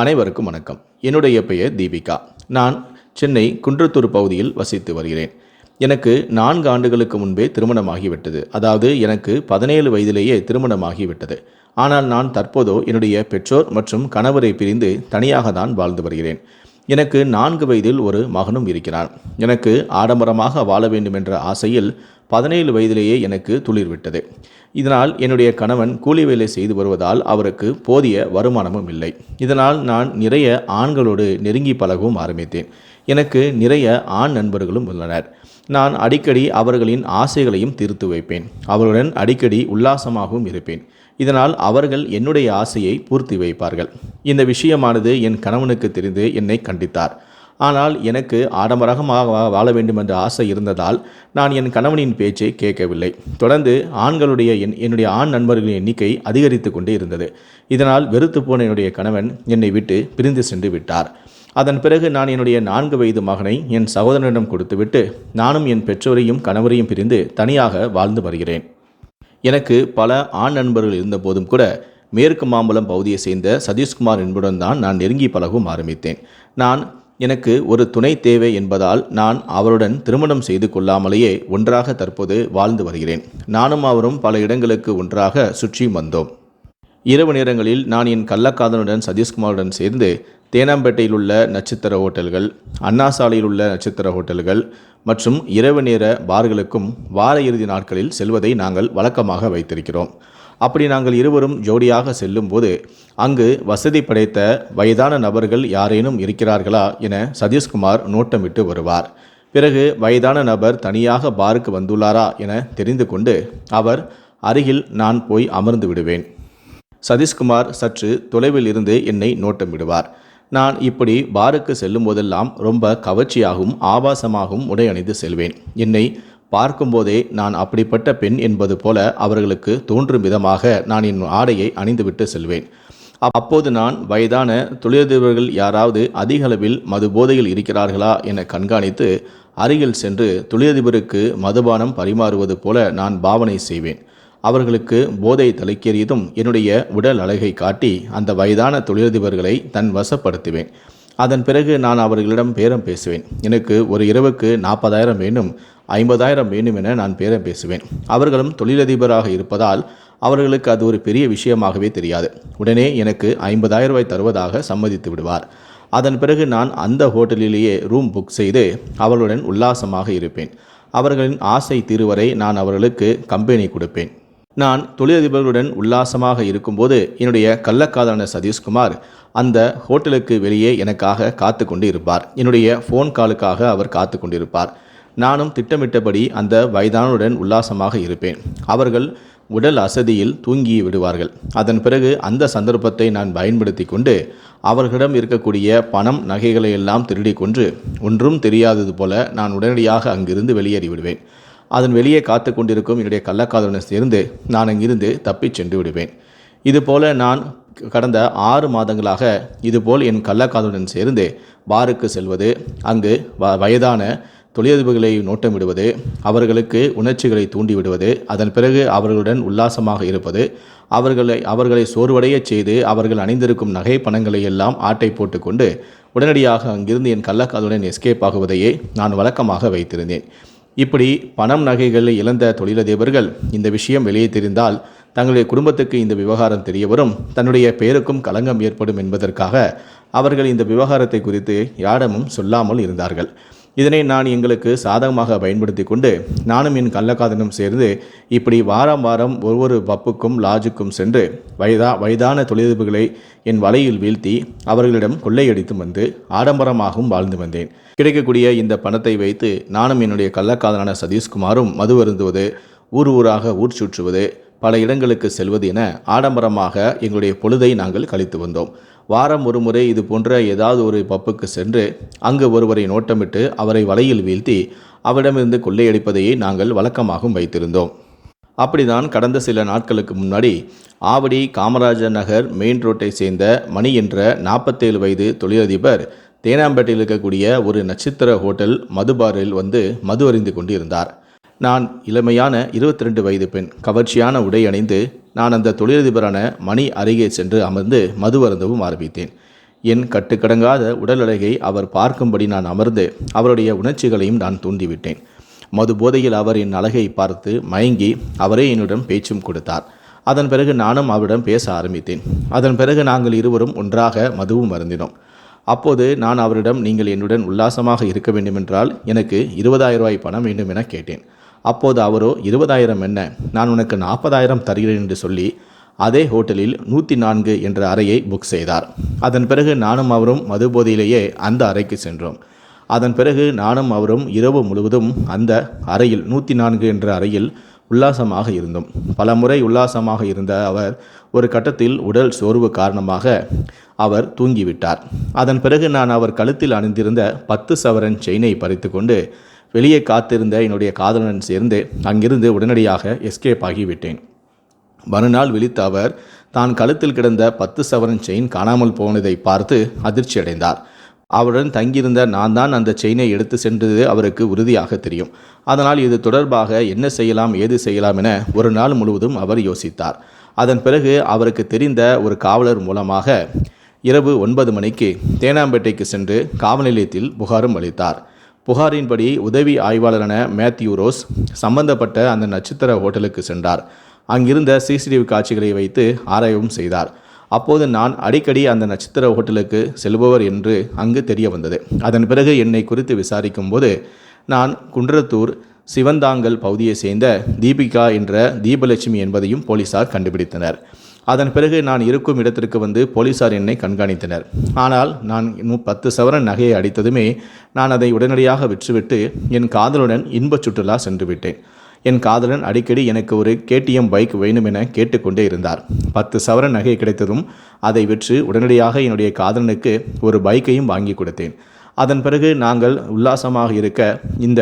அனைவருக்கும் வணக்கம். என்னுடைய பெயர் தீபிகா. நான் சென்னை குன்றத்தூர் பகுதியில் வசித்து வருகிறேன். எனக்கு நான்கு ஆண்டுகளுக்கு முன்பே திருமணமாகிவிட்டது. அதாவது எனக்கு பதினேழு வயதிலேயே திருமணமாகிவிட்டது. ஆனால் நான் தற்போதோ என்னுடைய பெற்றோர் மற்றும் கணவரை பிரிந்து தனியாக தான் வாழ்ந்து வருகிறேன். எனக்கு நான்கு வயதில் ஒரு மகனும் இருக்கிறான். எனக்கு ஆடம்பரமாக வாழ வேண்டும் என்ற ஆசையில் பதினேழு வயதிலேயே எனக்கு துளிர் விட்டது இதனால் என்னுடைய கணவன் கூலி வேலை செய்து வருவதால் அவருக்கு போதிய வருமானமும் இல்லை. இதனால் நான் நிறைய ஆண்களோடு நெருங்கி பழகவும் ஆரம்பித்தேன். எனக்கு நிறைய ஆண் நண்பர்களும் உள்ளனர். நான் அடிக்கடி அவர்களின் ஆசைகளையும் தீர்த்து வைப்பேன். அவருடன் அடிக்கடி உல்லாசமாகவும் இருப்பேன். இதனால் அவர்கள் என்னுடைய ஆசையை பூர்த்தி வைப்பார்கள். இந்த விஷயமானது என் கணவனுக்கு தெரிந்து என்னை கண்டித்தார். ஆனால் எனக்கு ஆடம்பரமாக வா- வாழ வேண்டும் என்ற ஆசை இருந்ததால் நான் என் கணவனின் பேச்சை கேட்கவில்லை. தொடர்ந்து ஆண்களுடைய என் என்னுடைய ஆண் நண்பர்களின் எண்ணிக்கை அதிகரித்து கொண்டே இருந்தது. இதனால் வெறுத்து போன என்னுடைய கணவன் என்னை விட்டு பிரிந்து சென்று விட்டார். அதன் பிறகு நான் என்னுடைய நான்கு வயது மகனை என் சகோதரனிடம் கொடுத்துவிட்டு நானும் என் பெற்றோரையும் கணவரையும் பிரிந்து தனியாக வாழ்ந்து வருகிறேன். எனக்கு பல ஆண் நண்பர்கள் இருந்தபோதும் கூட மேற்கு மாம்பலம் பகுதியை சேர்ந்த சதீஷ்குமார் என்புடன் தான் நான் நெருங்கி பழகவும் ஆரம்பித்தேன். நான் எனக்கு ஒரு துணை தேவை என்பதால் நான் அவருடன் திருமணம் செய்து கொள்ளாமலேயே ஒன்றாக தற்போது வாழ்ந்து வருகிறேன். நானும் அவரும் பல இடங்களுக்கு ஒன்றாக சுற்றி வந்தோம். இரவு நேரங்களில் நான் என் கள்ளக்காதனுடன் சதீஷ்குமாருடன் சேர்ந்து தேனாம்பேட்டையில் உள்ள நட்சத்திர ஹோட்டல்கள் அண்ணா சாலையில் உள்ள நட்சத்திர ஹோட்டல்கள் மற்றும் இரவு நேர பார்களுக்கும் வார இறுதி நாட்களில் செல்வதை நாங்கள் வழக்கமாக வைத்திருக்கிறோம். அப்படி நாங்கள் இருவரும் ஜோடியாக செல்லும்போது அங்கு வசதி படைத்த வயதான நபர்கள் யாரேனும் இருக்கிறார்களா என சதீஷ்குமார் நோட்டமிட்டு வருவார். பிறகு வயதான நபர் தனியாக பாருக்கு வந்துள்ளாரா என தெரிந்து கொண்டு அவர் அருகில் நான் போய் அமர்ந்து விடுவேன். சதீஷ்குமார் சற்று தொலைவில் இருந்து என்னை நோட்டமிடுவார். நான் இப்படி பாருக்கு செல்லும் போதெல்லாம் ரொம்ப கவர்ச்சியாகவும் ஆபாசமாகவும் உடை அணிந்து செல்வேன். என்னை பார்க்கும்போதே நான் அப்படிப்பட்ட பெண் என்பது போல அவர்களுக்கு தோன்றும் விதமாக நான் என் ஆடையை அணிந்துவிட்டு செல்வேன். அப்போது நான் வயதான தொழிலதிபர்கள் யாராவது அதிக அளவில் மது போதையில் இருக்கிறார்களா என கண்காணித்து அருகில் சென்று தொழிலதிபருக்கு மதுபானம் பரிமாறுவது போல நான் பாவனை செய்வேன். அவர்களுக்கு போதை தலைக்கேறியதும் என்னுடைய உடல் அழகை காட்டி அந்த வயதான தொழிலதிபர்களை தன் வசப்படுத்துவேன். அதன் பிறகு நான் அவர்களிடம் பேரம் பேசுவேன். எனக்கு ஒரு இரவுக்கு நாற்பதாயிரம் வேண்டும் ஐம்பதாயிரம் வேண்டும் என நான் பேரம் பேசுவேன். அவர்களும் தொழிலதிபராக இருப்பதால் அவர்களுக்கு அது ஒரு பெரிய விஷயமாகவே தெரியாது. உடனே எனக்கு ஐம்பதாயிரம் ரூபாய் தருவதாக சம்மதித்து விடுவார். அதன் பிறகு நான் அந்த ஹோட்டலிலேயே ரூம் புக் செய்து அவர்களுடன் உல்லாசமாக இருப்பேன். அவர்களின் ஆசை தீருவரை நான் அவர்களுக்கு கம்பெனி கொடுப்பேன். நான் தொழிலதிபர்களுடன் உல்லாசமாக இருக்கும்போது என்னுடைய கள்ளக்காதலான சதீஷ்குமார் அந்த ஹோட்டலுக்கு வெளியே எனக்காக காத்து கொண்டு இருப்பார் என்னுடைய ஃபோன் காலுக்காக அவர் காத்து கொண்டிருப்பார் நானும் திட்டமிட்டபடி அந்த வயதானுடன் உல்லாசமாக இருப்பேன். அவர்கள் உடல் அசதியில் தூங்கி விடுவார்கள். அதன் பிறகு அந்த சந்தர்ப்பத்தை நான் பயன்படுத்தி கொண்டு அவர்களிடம் இருக்கக்கூடிய பணம் நகைகளை எல்லாம் திருடி கொண்டு ஒன்றும் தெரியாதது போல நான் உடனடியாக அங்கிருந்து வெளியேறி விடுவேன் அதன் வெளியே காத்து கொண்டிருக்கும் என்னுடைய கள்ளக்காதலுடன் சேர்ந்து நான் அங்கிருந்து தப்பிச் சென்று விடுவேன். இதுபோல நான் கடந்த ஆறு மாதங்களாக இதுபோல் என் கள்ளக்காதலுடன் சேர்ந்து பாருக்கு செல்வது அங்கு வ வயதான தொழிலதிபர்களை நோட்டமிடுவது அவர்களுக்கு உணர்ச்சிகளை தூண்டிவிடுவது அதன் பிறகு அவர்களுடன் உல்லாசமாக இருப்பது அவர்களை அவர்களை சோர்வடையச் செய்து அவர்கள் அணிந்திருக்கும் நகை பணங்களை எல்லாம் ஆட்டை போட்டுக்கொண்டு உடனடியாக அங்கிருந்து என் கள்ளக்காதலுடன் எஸ்கேப் ஆகுவதையே நான் வழக்கமாக வைத்திருந்தேன். இப்படி பணம் நகைகளை இழந்த தொழிலதிபர்கள் இந்த விஷயம் வெளியே தெரிந்தால் தங்களுடைய குடும்பத்துக்கு இந்த விவகாரம் தெரியவரும் தன்னுடைய பெயருக்கும் களங்கம் ஏற்படும் என்பதற்காக அவர்கள் இந்த விவகாரத்தை குறித்து யாரிடமும் சொல்லாமல் இருந்தார்கள். இதனை நான் எங்களுக்கு சாதகமாக பயன்படுத்தி கொண்டு நானும் என் கள்ளக்காதனும் சேர்ந்து இப்படி வாரம் வாரம் ஒவ்வொரு பப்புக்கும் லாஜுக்கும் சென்று வயதா வயதான தொழிலதிபர்களை என் வலையில் வீழ்த்தி அவர்களிடம் கொள்ளையடித்து வந்து ஆடம்பரமாகவும் வாழ்ந்து வந்தேன். கிடைக்கக்கூடிய இந்த பணத்தை வைத்து நானும் என்னுடைய கள்ளக்காதலான சதீஷ்குமாரும் மது அருந்துவது ஊர் ஊராக ஊர் சுற்றுவது பல இடங்களுக்கு செல்வது என ஆடம்பரமாக எங்களுடைய பொழுதை நாங்கள் கழித்து வந்தோம். வாரம் ஒரு முறை இது போன்ற ஏதாவது ஒரு பப்புக்கு சென்று அங்கு ஒருவரை நோட்டமிட்டு அவரை வலையில் வீழ்த்தி அவரிடமிருந்து கொள்ளையடிப்பதையே நாங்கள் வழக்கமாகவும் வைத்திருந்தோம். அப்படிதான் கடந்த சில நாட்களுக்கு முன்னாடி ஆவடி காமராஜர் நகர் மெயின் ரோட்டை சேர்ந்த மணி என்ற நாற்பத்தேழு வயது தொழிலதிபர் தேனாம்பேட்டையில் இருக்கக்கூடிய ஒரு நட்சத்திர ஹோட்டல் மதுபாரில் வந்து மது அறிந்து கொண்டிருந்தார். நான் இளமையான 22 ரெண்டு வயது பெண். கவர்ச்சியான உடை அணிந்து நான் அந்த தொழிலதிபரான மணி அருகே சென்று அமர்ந்து மது அருந்தவும் ஆரம்பித்தேன். என் கட்டுக்கடங்காத உடல் அழகை அவர் பார்க்கும்படி நான் அமர்ந்து அவருடைய உணர்ச்சிகளையும் நான் தூண்டிவிட்டேன். மது போதையில் அவர் என் அழகை பார்த்து மயங்கி அவரே என்னிடம் பேச்சும் கொடுத்தார். அதன் பிறகு நானும் அவரிடம் பேச ஆரம்பித்தேன். அதன் பிறகு நாங்கள் இருவரும் ஒன்றாக மதுவும் அருந்தினோம் அப்போது நான் அவரிடம் நீங்கள் என்னுடன் உல்லாசமாக இருக்க வேண்டுமென்றால் எனக்கு இருபதாயிரம் ரூபாய் பணம் வேண்டும் என கேட்டேன். அப்போது அவரோ இருபதாயிரம் என்ன? நான் உனக்கு நாற்பதாயிரம் தருகிறேன் என்று சொல்லி அதே ஹோட்டலில் நூற்றி நான்கு என்ற அறையை புக் செய்தார். அதன் பிறகு நானும் அவரும் மது போதையிலேயே அந்த அறைக்கு சென்றோம். அதன் பிறகு நானும் அவரும் இரவு முழுவதும் அந்த அறையில் நூற்றி நான்கு என்ற அறையில் உல்லாசமாக இருந்தோம். பல முறை உல்லாசமாக இருந்த அவர் ஒரு கட்டத்தில் உடல் சோர்வு காரணமாக அவர் தூங்கிவிட்டார். அதன் பிறகு நான் அவர் கழுத்தில் அணிந்திருந்த பத்து சவரன் செயினை பறித்து கொண்டு வெளியே காத்திருந்த என்னுடைய காதலன் சேர்ந்து அங்கிருந்து உடனடியாக எஸ்கேப் ஆகிவிட்டேன். மறுநாள் விழித்த அவர் தான் கழுத்தில் கிடந்த பத்து சவரன் செயின் காணாமல் போனதை பார்த்து அதிர்ச்சி அடைந்தார். அவருடன் தங்கியிருந்த நான் தான் அந்த செயினை எடுத்து சென்றது அவருக்கு உறுதியாக தெரியும். அதனால் இது தொடர்பாக என்ன செய்யலாம் ஏது செய்யலாம் என ஒரு நாள் முழுவதும் அவர் யோசித்தார். அதன் பிறகு அவருக்கு தெரிந்த ஒரு காவலர் மூலமாக இரவு ஒன்பது மணிக்கு தேனாம்பேட்டைக்கு சென்று காவல் நிலையத்தில் புகாரும் அளித்தார். புகாரின்படி உதவி ஆய்வாளரான மேத்யூ ரோஸ் சம்பந்தப்பட்ட அந்த நட்சத்திர ஹோட்டலுக்கு சென்றார். அங்கிருந்த சிசிடிவி காட்சிகளை வைத்து ஆராயவும் செய்தார். அப்போது நான் அடிக்கடி அந்த நட்சத்திர ஹோட்டலுக்கு செல்பவர் என்று அங்கு தெரிய வந்தது அதன் பிறகு என்னை குறித்து விசாரிக்கும் போது நான் குன்றத்தூர் சிவந்தாங்கல் பகுதியை சேர்ந்த தீபிகா என்ற தீபலட்சுமி என்பதையும் போலீசார் கண்டுபிடித்தனர். அதன் பிறகு நான் இருக்கும் இடத்திற்கு வந்து போலீசார் என்னை கண்காணித்தனர். ஆனால் நான் பத்து சவரன் நகையை அடித்ததுமே நான் அதை உடனடியாக விற்றுவிட்டு என் காதலுடன் இன்பச் சுற்றுலா சென்று விட்டேன் என் காதலன் அடிக்கடி எனக்கு ஒரு கேடிஎம் பைக் வேணும் என கேட்டுக்கொண்டே இருந்தார். பத்து சவரன் நகை கிடைத்ததும் அதை விற்று உடனடியாக என்னுடைய காதலனுக்கு ஒரு பைக்கையும் வாங்கி கொடுத்தேன். அதன் பிறகு நாங்கள் உல்லாசமாக இருக்க இந்த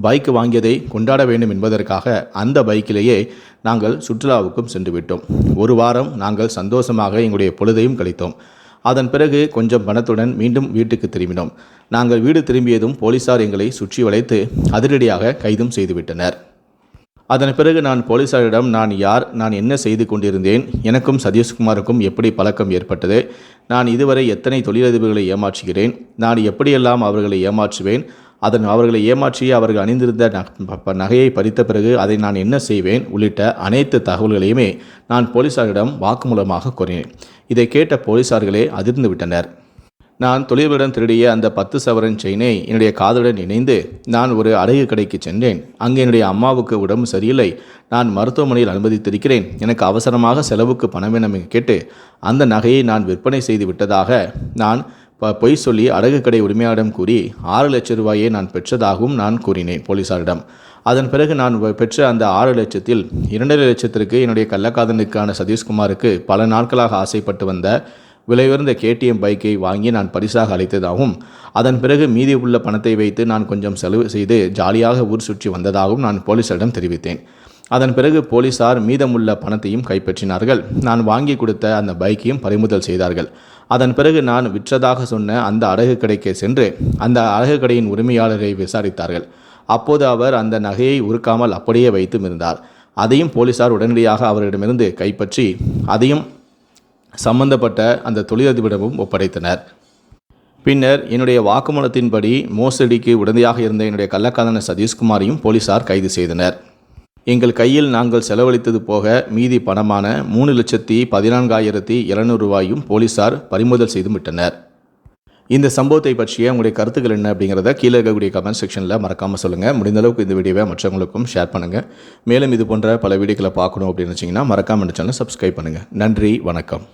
பைக் வாங்கியதை கொண்டாட வேண்டும் என்பதற்காக அந்த பைக்கிலேயே நாங்கள் சுற்றுலாவுக்கும் சென்று விட்டோம் ஒரு வாரம் நாங்கள் சந்தோஷமாக எங்களுடைய பொழுதையும் கழித்தோம். அதன் பிறகு கொஞ்சம் பணத்துடன் மீண்டும் வீட்டுக்கு திரும்பினோம். நாங்கள் வீடு திரும்பியதும் போலீசார் எங்களை சுற்றி வளைத்து அதிரடியாக கைதும் செய்துவிட்டனர். அதன் பிறகு நான் போலீசாரிடம் நான் யார்? நான் என்ன செய்து கொண்டிருந்தேன்? எனக்கும் சதீஷ்குமாருக்கும் எப்படி பழக்கம் ஏற்பட்டது? நான் இதுவரை எத்தனை தொழிலதிபர்களை ஏமாற்றுகிறேன்? நான் எப்படியெல்லாம் அவர்களை ஏமாற்றுவேன்? அதன் அவர்களை ஏமாற்றி அவர்கள் அணிந்திருந்த நகையை பறித்த பிறகு அதை நான் என்ன செய்வேன்? உள்ளிட்ட அனைத்து தகவல்களையுமே நான் போலீசாரிடம் வாக்குமூலமாக கூறினேன் இதை கேட்ட போலீசார்களே அதிர்ந்து விட்டனர். நான் தொழில்களுடன் திருடிய அந்த பத்து சவரன் செயினை என்னுடைய காதலுடன் இணைந்து நான் ஒரு அடகு கடைக்கு சென்றேன். அங்கே என்னுடைய அம்மாவுக்கு உடம்பு சரியில்லை. நான் மருத்துவமனையில் அனுமதித்திருக்கிறேன். எனக்கு அவசரமாக செலவுக்கு பணம் வேணும் கேட்டு அந்த நகையை நான் விற்பனை செய்து விட்டதாக நான் ப- பொய் சொல்லி அடகு கடை உரிமையாளரிடம் கூறி ஆறு லட்சம் ரூபாயை நான் பெற்றதாகவும் நான் கூறினேன் போலீசாரிடம். அதன் பிறகு நான் பெற்ற அந்த ஆறு லட்சத்தில் இரண்டரை லட்சத்திற்கு என்னுடைய கள்ளக்காதனுக்கான சதீஷ்குமாருக்கு பல நாட்களாக ஆசைப்பட்டு வந்த விலையுயர்ந்த கேடிஎம் பைக்கை வாங்கி நான் பரிசாக அளித்ததாகவும் அதன் பிறகு மீதி உள்ள பணத்தை வைத்து நான் கொஞ்சம் செலவு செய்து ஜாலியாக ஊர் சுற்றி வந்ததாகவும் நான் போலீசாரிடம் தெரிவித்தேன். அதன் பிறகு போலீசார் மீதமுள்ள பணத்தையும் கைப்பற்றினார்கள். நான் வாங்கி கொடுத்த அந்த பைக்கையும் பறிமுதல் செய்தார்கள். அதன் பிறகு நான் விற்றதாக சொன்ன அந்த அடகு கடைக்கு சென்று அந்த அடகு கடையின் உரிமையாளரை விசாரித்தார்கள். அப்போது அவர் அந்த நகையை உருக்காமல் அப்படியே வைத்தும் இருந்தார். அதையும் போலீசார் உடனடியாக அவரிடமிருந்து கைப்பற்றி அதையும் சம்பந்தப்பட்ட அந்த தொழிலதிபரிடமும் ஒப்படைத்தனர். பின்னர் என்னுடைய வாக்குமூலத்தின்படி மோசடிக்கு உடனடியாக இருந்த என்னுடைய கள்ளக்காதன சதீஷ்குமாரையும் போலீசார் கைது செய்தனர். எங்கள் கையில் நாங்கள் செலவழித்தது போக மீதி பணமான மூணு லட்சத்தி பதினான்காயிரத்தி இருநூறு ரூபாயும் போலீசார் பறிமுதல் செய்து விட்டனர் இந்த சம்பவத்தை பற்றிய உங்களுடைய கருத்துக்கள் என்ன அப்படிங்கிறத கீழே இருக்கக்கூடிய கமெண்ட் செக்ஷனில் மறக்காமல் சொல்லுங்கள் முடிந்த அளவுக்கு இந்த வீடியோவை மற்றவங்களுக்கும் ஷேர் பண்ணுங்கள் மேலும் இது போன்ற பல வீடியோக்களை பார்க்கணும் அப்படின்னு வச்சிங்கன்னா மறக்காமல் சேனல் சப்ஸ்கிரைப் பண்ணுங்கள் நன்றி வணக்கம்.